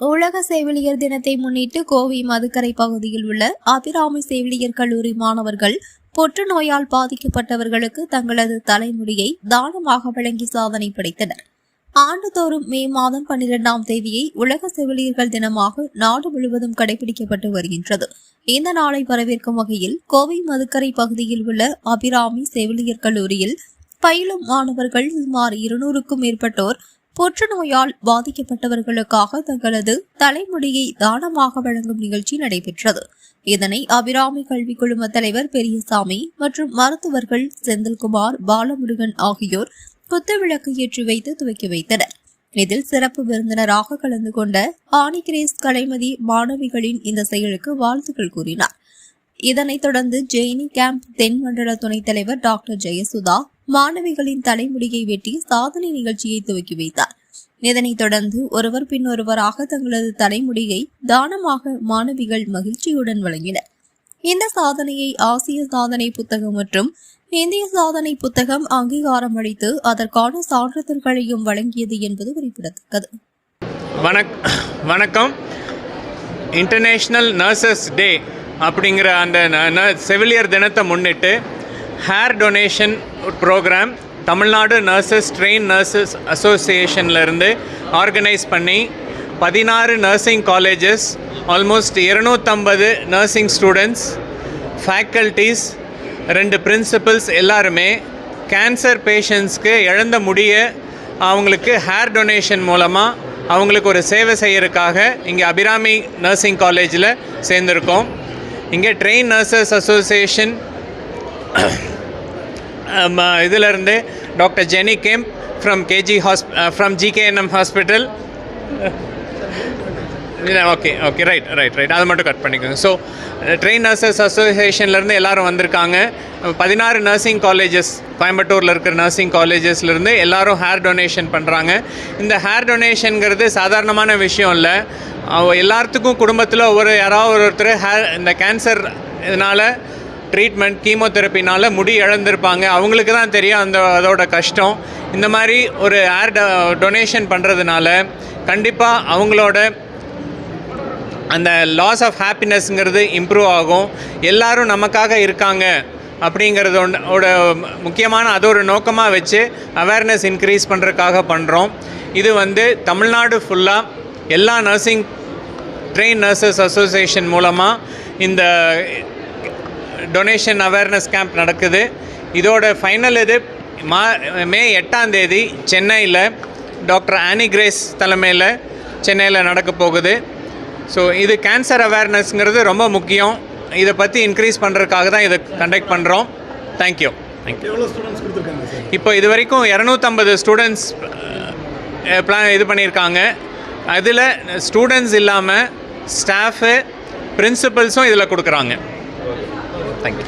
உலக செவிலியர் தினத்தை முன்னிட்டு கோவை மதுக்கரை பகுதியில் உள்ள அபிராமி செவிலியர் கல்லூரி மாணவர்கள் புற்றுநோயால் பாதிக்கப்பட்டவர்களுக்கு தங்களது தலைமுடியை தானமாக வழங்கி சாதனை படைத்தனர். ஆண்டுதோறும் மே மாதம் பன்னிரெண்டாம் தேதியை உலக செவிலியர்கள் தினமாக நாடு முழுவதும் கடைபிடிக்கப்பட்டு வருகின்றது. இந்த நாளை வரவேற்கும் வகையில் கோவை மதுக்கரை பகுதியில் உள்ள அபிராமி செவிலியர் கல்லூரியில் பயிலும் மாணவர்கள் சுமார் இருநூறுக்கும் மேற்பட்டோர் புற்றுநோயால் பாதிக்கப்பட்டவர்களுக்காக தங்களது தலைமுடியை தானமாக வழங்கும் நிகழ்ச்சி நடைபெற்றது. இதனை அபிராமி கல்வி குழும தலைவர் பெரியசாமி மற்றும் மருத்துவர்கள் செந்தில்குமார் பாலமுருகன் ஆகியோர் குத்துவிளக்கு ஏற்றி வைத்து துவக்கி வைத்தனர். இதில் சிறப்பு விருந்தினராக கலந்து கொண்ட ஆனிகிரேஸ் கலைமதி மாணவிகளின் இந்த செயலுக்கு வாழ்த்துக்கள் கூறினார். இதனைத் தொடர்ந்து ஜெயினி கேம்ப் தென் மண்டல துணைத் தலைவர் டாக்டர் ஜெயசுதா மாணவிகளின் தலைமுடியை வெட்டி சாதனை நிகழ்ச்சியை துவக்கி வைத்தார். இதனைத் தொடர்ந்து ஒருவர் பின் ஒருவராக தங்களது தலைமுடியை தானமாக மாணவிகள் மகிழ்ச்சியுடன் வழங்கினர். இந்த சாதனையை ஆசிய சாதனை புத்தகம் மற்றும் இந்திய சாதனை புத்தகம் அங்கீகாரம் அளித்து அதற்கான சான்றிதழ்களையும் வழங்கியது என்பது குறிப்பிடத்தக்கது. வணக் வணக்கம். இன்டர்நேஷ்னல் நர்சஸ் டே அப்படிங்கிற அந்த செவிலியர் தினத்தை முன்னிட்டு hair donation programme Tamil Nadu nurses train nurses அசோசியேஷன்லேருந்து organise பண்ணி பதினாறு நர்சிங் காலேஜஸ் ஆல்மோஸ்ட் இருநூத்தம்பது நர்சிங் ஸ்டூடெண்ட்ஸ் ஃபேக்கல்ட்டிஸ் ரெண்டு பிரின்சிபல்ஸ் எல்லாருமே கேன்சர் பேஷண்ட்ஸ்க்கு இழந்த முடிய அவங்களுக்கு ஹேர் டொனேஷன் மூலமாக அவங்களுக்கு ஒரு சேவை செய்யறதுக்காக இங்கே அபிராமி நர்சிங் காலேஜில் சேர்ந்துருக்கோம். இங்கே ட்ரெயின் நர்சஸ் அசோசியேஷன் இதிலிருந்து doctor Jeni came from KG ஹாஸ்ப் from GKNM hospital okay okay right right right அதை மட்டும் கட் பண்ணிக்கோங்க. ஸோ ட்ரெயின் நர்சஸ் அசோசியேஷன்லேருந்து எல்லாரும் வந்திருக்காங்க. பதினாறு நர்சிங் காலேஜஸ் கோயம்புத்தூரில் இருக்கிற நர்சிங் காலேஜஸ்லேருந்து எல்லாரும் ஹேர் டொனேஷன் பண்ணுறாங்க இந்த ஹேர் டொனேஷனுங்கிறது சாதாரணமான விஷயம் இல்லை. எல்லாத்துக்கும் குடும்பத்தில் ஒரு யாராவது ஒருத்தர் ஹேர் இந்த கேன்சர் இதனால் ட்ரீட்மெண்ட் கீமோதெரப்பினால் முடி இழந்திருப்பாங்க. அவங்களுக்கு தான் தெரியும் அந்த அதோட கஷ்டம். இந்த மாதிரி ஒரு ஏர் டொனேஷன் பண்ணுறதுனால கண்டிப்பாக அவங்களோட அந்த லாஸ் ஆஃப் ஹாப்பினஸ்ங்கிறது இம்ப்ரூவ் ஆகும். எல்லாரும் நமக்காக இருக்காங்க அப்படிங்கிறது ஒன் ஓட முக்கியமான அது ஒரு நோக்கமாக வச்சு அவேர்னஸ் இன்க்ரீஸ் பண்ணுறதுக்காக பண்ணுறோம் இது வந்து தமிழ்நாடு ஃபுல்லாக எல்லா நர்சிங் ட்ரெயின் நர்சஸ் அசோசியேஷன் மூலமாக இந்த டொனேஷன் அவேர்னஸ் கேம்ப் நடக்குது. இதோட ஃபைனல் இது மா மே எட்டாம் தேதி சென்னையில் டாக்டர் ஆனி கிரேஸ் தலைமையில் சென்னையில் நடக்க போகுது. ஸோ இது கேன்சர் அவேர்னஸ்ங்கிறது ரொம்ப முக்கியம். இதை பற்றி இன்க்ரீஸ் பண்ணுறதுக்காக தான் இதை கண்டக்ட் பண்ணுறோம் தேங்க்யூ தேங்க்யூ எவ்வளோ ஸ்டூடெண்ட்ஸ் கொடுத்துருக்காங்க சார் இப்போ இது வரைக்கும் இரநூத்தம்பது ஸ்டூடெண்ட்ஸ் பிளான் இது பண்ணியிருக்காங்க. அதில் ஸ்டூடெண்ட்ஸ் இல்லாமல் ஸ்டாஃபு பிரின்சிபல்ஸும் இதில் கொடுக்குறாங்க. தேங்க்யூ